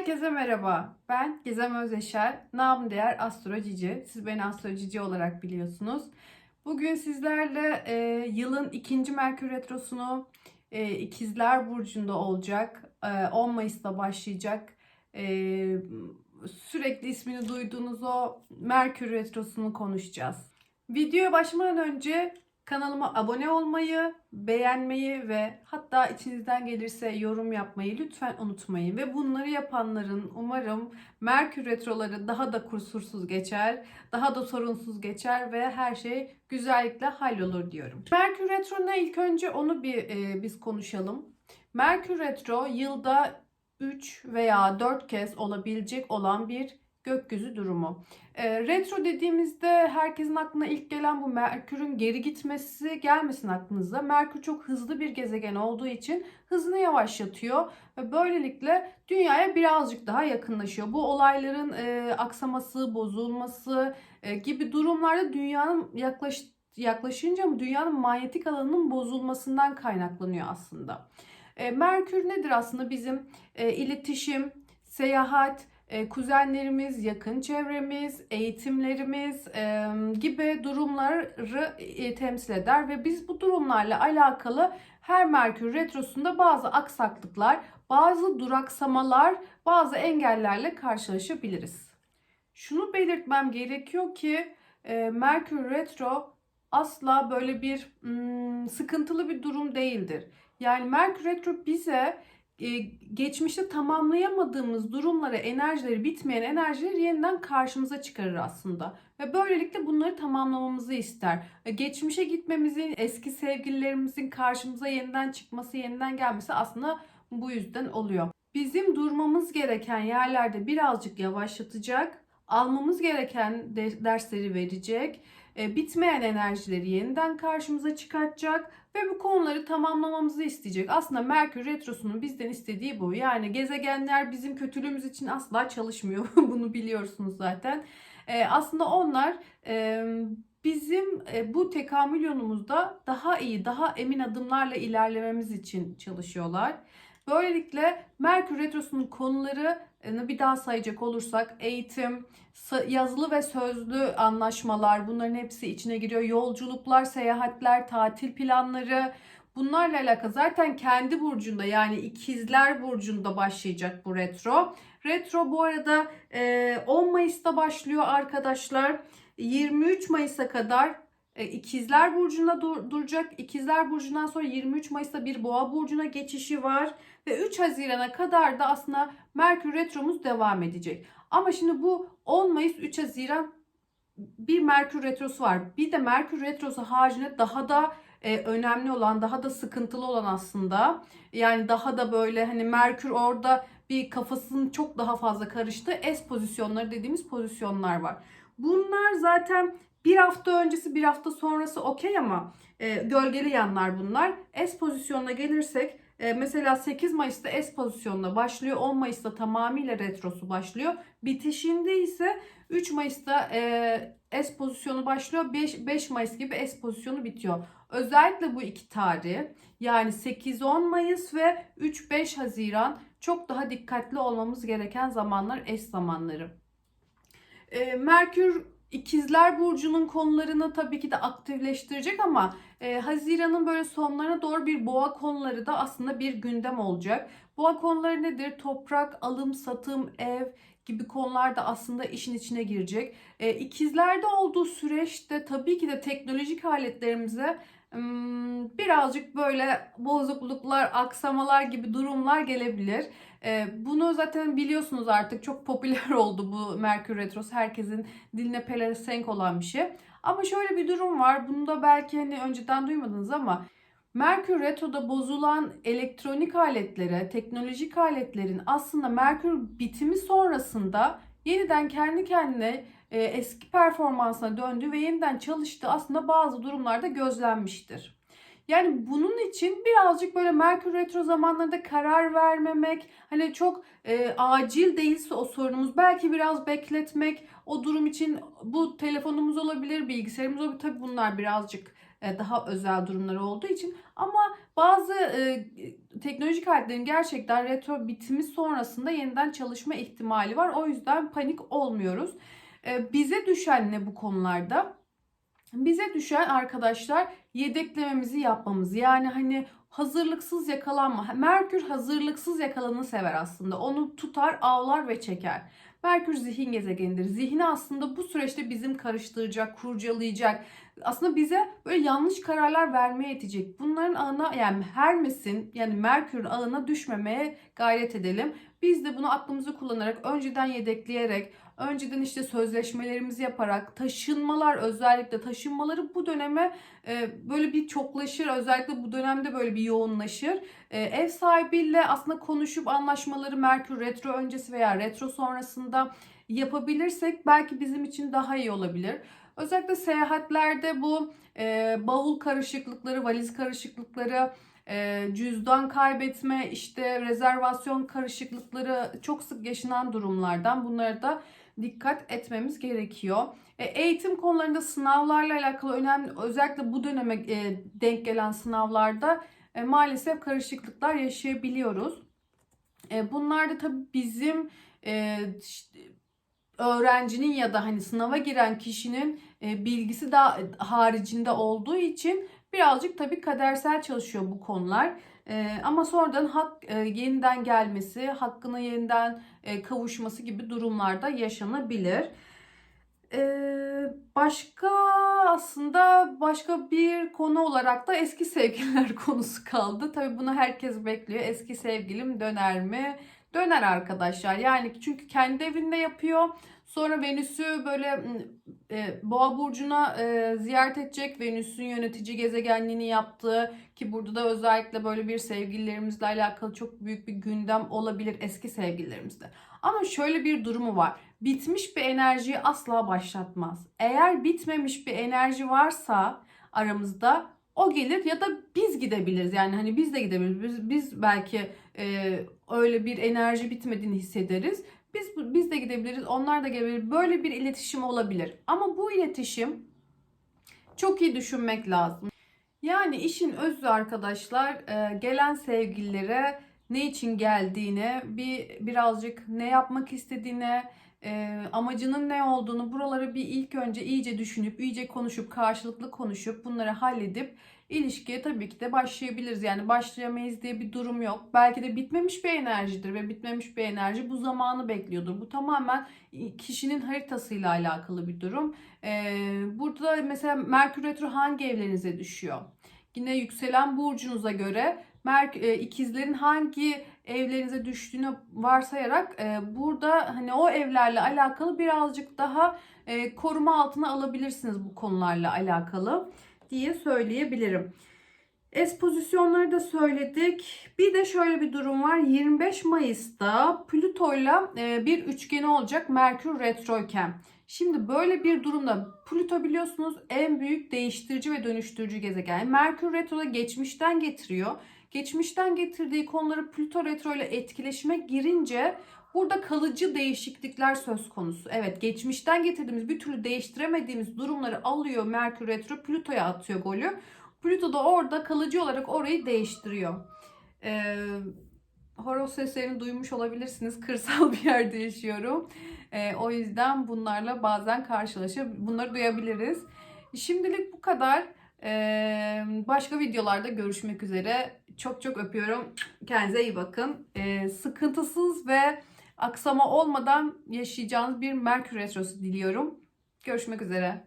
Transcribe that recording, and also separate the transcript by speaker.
Speaker 1: Herkese merhaba. Ben Gizem Özeşer. Namı değer Astro Cici. Siz beni Astro Cici olarak biliyorsunuz. Bugün sizlerle e, yılın ikinci Merkür Retrosu'nu e, İkizler Burcu'nda olacak. E, 10 Mayıs'ta başlayacak. E, sürekli ismini duyduğunuz o Merkür Retrosu'nu konuşacağız. Videoya başlamadan önce kanalıma abone olmayı, beğenmeyi ve hatta içinizden gelirse yorum yapmayı lütfen unutmayın. Ve bunları yapanların umarım Merkür Retroları daha da kusursuz geçer, daha da sorunsuz geçer ve her şey güzellikle hallolur diyorum. Merkür Retro ne ilk önce onu bir e, biz konuşalım. Merkür Retro yılda 3 veya 4 kez olabilecek olan bir gökyüzü durumu. E, retro dediğimizde herkesin aklına ilk gelen bu Merkür'ün geri gitmesi gelmesin aklınıza. Merkür çok hızlı bir gezegen olduğu için hızını yavaşlatıyor ve böylelikle dünyaya birazcık daha yakınlaşıyor. Bu olayların e, aksaması, bozulması e, gibi durumlarda dünyanın yaklaş, yaklaşınca dünyanın manyetik alanının bozulmasından kaynaklanıyor aslında. E, Merkür nedir aslında? Bizim e, iletişim, seyahat, kuzenlerimiz, yakın çevremiz, eğitimlerimiz e, gibi durumları e, temsil eder ve biz bu durumlarla alakalı her Merkür Retrosu'nda bazı aksaklıklar, bazı duraksamalar, bazı engellerle karşılaşabiliriz. Şunu belirtmem gerekiyor ki e, Merkür Retro asla böyle bir hmm, sıkıntılı bir durum değildir. Yani Merkür Retro bize e, geçmişte tamamlayamadığımız durumları, enerjileri, bitmeyen enerjileri yeniden karşımıza çıkarır aslında. Ve böylelikle bunları tamamlamamızı ister. E, geçmişe gitmemizin, eski sevgililerimizin karşımıza yeniden çıkması, yeniden gelmesi aslında bu yüzden oluyor. Bizim durmamız gereken yerlerde birazcık yavaşlatacak, almamız gereken dersleri verecek, e, bitmeyen enerjileri yeniden karşımıza çıkartacak ve bu konuları tamamlamamızı isteyecek. Aslında Merkür Retrosu'nun bizden istediği bu. Yani gezegenler bizim kötülüğümüz için asla çalışmıyor. Bunu biliyorsunuz zaten. E, aslında onlar e, bizim e, bu tekamül yolumuzda daha iyi, daha emin adımlarla ilerlememiz için çalışıyorlar. Böylelikle Merkür Retrosu'nun konuları bir daha sayacak olursak eğitim, yazılı ve sözlü anlaşmalar bunların hepsi içine giriyor. Yolculuklar, seyahatler, tatil planları bunlarla alakalı zaten kendi burcunda yani ikizler burcunda başlayacak bu retro. Retro bu arada 10 Mayıs'ta başlıyor arkadaşlar. 23 Mayıs'a kadar İkizler Burcu'nda dur- duracak. İkizler Burcu'ndan sonra 23 Mayıs'ta bir Boğa Burcu'na geçişi var. Ve 3 Haziran'a kadar da aslında Merkür Retromuz devam edecek. Ama şimdi bu 10 Mayıs 3 Haziran bir Merkür Retrosu var. Bir de Merkür Retrosu haricinde daha da e, önemli olan, daha da sıkıntılı olan aslında. Yani daha da böyle hani Merkür orada bir kafasının çok daha fazla karıştığı S pozisyonları dediğimiz pozisyonlar var. Bunlar zaten bir hafta öncesi bir hafta sonrası okey ama e, gölgeli yanlar bunlar. S pozisyonuna gelirsek e, mesela 8 Mayıs'ta S pozisyonuna başlıyor. 10 Mayıs'ta tamamıyla retrosu başlıyor. Bitişinde ise 3 Mayıs'ta e, S pozisyonu başlıyor. 5, 5 Mayıs gibi S pozisyonu bitiyor. Özellikle bu iki tarih yani 8-10 Mayıs ve 3-5 Haziran çok daha dikkatli olmamız gereken zamanlar S zamanları. E, Merkür İkizler Burcu'nun konularını tabii ki de aktifleştirecek ama e, Haziran'ın böyle sonlarına doğru bir boğa konuları da aslında bir gündem olacak. Boğa konuları nedir? Toprak, alım, satım, ev gibi konular da aslında işin içine girecek. E, ikizlerde olduğu süreçte tabii ki de teknolojik aletlerimize birazcık böyle bozukluklar, aksamalar gibi durumlar gelebilir. Bunu zaten biliyorsunuz artık çok popüler oldu bu Merkür Retrosu. Herkesin diline pelesenk olan bir şey. Ama şöyle bir durum var. Bunu da belki hani önceden duymadınız ama Merkür Retro'da bozulan elektronik aletlere, teknolojik aletlerin aslında Merkür bitimi sonrasında yeniden kendi kendine e, eski performansına döndü ve yeniden çalıştı aslında bazı durumlarda gözlenmiştir. Yani bunun için birazcık böyle Merkür Retro zamanlarında karar vermemek, hani çok e, acil değilse o sorunumuz belki biraz bekletmek, o durum için bu telefonumuz olabilir, bilgisayarımız olabilir. Tabii bunlar birazcık e, daha özel durumları olduğu için ama bazı e, teknolojik aletlerin gerçekten retro bitimi sonrasında yeniden çalışma ihtimali var. O yüzden panik olmuyoruz. E, bize düşen ne bu konularda? Bize düşen arkadaşlar yedeklememizi yapmamız. Yani hani hazırlıksız yakalanma. Merkür hazırlıksız yakalanı sever aslında. Onu tutar, avlar ve çeker. Merkür zihin gezegenidir. Zihni aslında bu süreçte bizim karıştıracak, kurcalayacak. Aslında bize böyle yanlış kararlar vermeye yetecek. Bunların ağına yani Hermes'in yani Merkür'ün ağına düşmemeye gayret edelim. Biz de bunu aklımızı kullanarak önceden yedekleyerek, önceden işte sözleşmelerimizi yaparak, taşınmalar özellikle taşınmaları bu döneme e, böyle bir çoklaşır. Özellikle bu dönemde böyle bir yoğunlaşır. E, ev sahibiyle aslında konuşup anlaşmaları Merkür retro öncesi veya retro sonrasında yapabilirsek belki bizim için daha iyi olabilir. Özellikle seyahatlerde bu e, bavul karışıklıkları, valiz karışıklıkları, e, cüzdan kaybetme, işte rezervasyon karışıklıkları çok sık yaşanan durumlardan bunlara da dikkat etmemiz gerekiyor. E, eğitim konularında sınavlarla alakalı önemli özellikle bu döneme e, denk gelen sınavlarda e, maalesef karışıklıklar yaşayabiliyoruz. E, bunlar da tabii bizim öğrencinin ya da hani sınava giren kişinin bilgisi daha haricinde olduğu için birazcık tabii kadersel çalışıyor bu konular. E, ama sonradan hak e, yeniden gelmesi, hakkına yeniden e, kavuşması gibi durumlarda yaşanabilir. Ee, başka aslında başka bir konu olarak da eski sevgililer konusu kaldı. Tabii bunu herkes bekliyor. Eski sevgilim döner mi? Döner arkadaşlar. Yani çünkü kendi evinde yapıyor. Sonra Venüs'ü böyle e, Boğa burcuna e, ziyaret edecek. Venüs'ün yönetici gezegenliğini yaptığı ki burada da özellikle böyle bir sevgililerimizle alakalı çok büyük bir gündem olabilir eski sevgililerimizde. Ama şöyle bir durumu var. Bitmiş bir enerjiyi asla başlatmaz. Eğer bitmemiş bir enerji varsa aramızda o gelir ya da biz gidebiliriz. Yani hani biz de gidebiliriz. Biz, biz belki e, öyle bir enerji bitmediğini hissederiz. Biz biz de gidebiliriz. Onlar da gelebilir. Böyle bir iletişim olabilir. Ama bu iletişim çok iyi düşünmek lazım. Yani işin özü arkadaşlar e, gelen sevgililere ne için geldiğini, bir birazcık ne yapmak istediğine, e, amacının ne olduğunu buraları bir ilk önce iyice düşünüp, iyice konuşup, karşılıklı konuşup bunları halledip ilişkiye tabii ki de başlayabiliriz. Yani başlayamayız diye bir durum yok. Belki de bitmemiş bir enerjidir ve bitmemiş bir enerji bu zamanı bekliyordur. Bu tamamen kişinin haritasıyla alakalı bir durum. E, burada mesela Merkür Retro hangi evlerinize düşüyor? Yine yükselen burcunuza göre Merk e, ikizlerin hangi evlerinize düştüğünü varsayarak e, burada hani o evlerle alakalı birazcık daha e, koruma altına alabilirsiniz bu konularla alakalı diye söyleyebilirim. Es pozisyonları da söyledik. Bir de şöyle bir durum var. 25 Mayıs'ta Plüto'yla e, bir üçgeni olacak Merkür retroyken. Şimdi böyle bir durumda Plüto biliyorsunuz en büyük değiştirici ve dönüştürücü gezegen. Merkür retroda geçmişten getiriyor. Geçmişten getirdiği konuları Plüto retro ile etkileşime girince burada kalıcı değişiklikler söz konusu. Evet geçmişten getirdiğimiz bir türlü değiştiremediğimiz durumları alıyor Merkür retro Plüto'ya atıyor golü. Plüto da orada kalıcı olarak orayı değiştiriyor. Ee, horoz seslerini duymuş olabilirsiniz. Kırsal bir yerde yaşıyorum. Ee, o yüzden bunlarla bazen karşılaşıp bunları duyabiliriz. Şimdilik bu kadar. Ee, başka videolarda görüşmek üzere. Çok çok öpüyorum. Kendinize iyi bakın. Ee, sıkıntısız ve aksama olmadan yaşayacağınız bir Merkür Retrosu diliyorum. Görüşmek üzere.